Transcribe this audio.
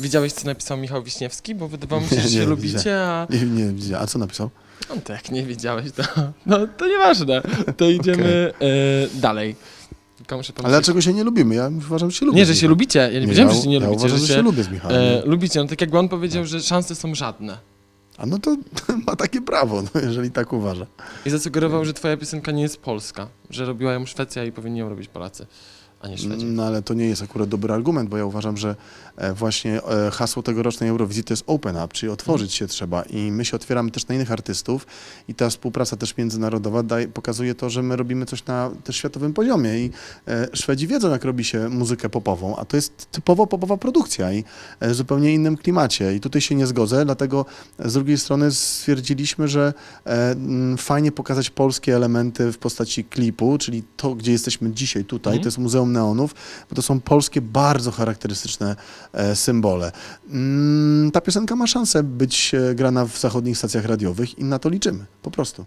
Widziałeś, co napisał Michał Wiśniewski? Bo wydawało mi się, że się lubicie, a... Nie, nie, a co napisał? No to jak nie widziałeś, to... No to nieważne. To idziemy e, dalej. Tylko muszę Ale pomyśleć... dlaczego się nie lubimy? Ja uważam, że się lubię. Nie, że się lubicie. Ja nie wiedziałem, że się nie ja lubicie. uważam, że się lubię z Michałem. e, lubicie. No tak jakby on powiedział, że szanse są żadne. A no to ma takie prawo, no, jeżeli tak uważa. I zasugerował, że twoja piosenka nie jest polska. Że robiła ją Szwecja i powinni ją robić Polacy, a nie Szwedzi. No ale to nie jest akurat dobry argument, bo ja uważam, że e, właśnie e, hasło tegorocznej Eurowizji to jest open up, czyli otworzyć się trzeba i my się otwieramy też na innych artystów i ta współpraca też międzynarodowa daje, pokazuje to, że my robimy coś na też światowym poziomie i e, Szwedzi wiedzą, jak robi się muzykę popową, a to jest typowo popowa produkcja i w zupełnie innym klimacie i tutaj się nie zgodzę, dlatego z drugiej strony stwierdziliśmy, że fajnie pokazać polskie elementy w postaci klipu, czyli to, gdzie jesteśmy dzisiaj tutaj, Mhm. to jest Muzeum Neonów, bo to są polskie, bardzo charakterystyczne e, symbole. Mm, ta piosenka ma szansę być e, grana w zachodnich stacjach radiowych i na to liczymy, po prostu.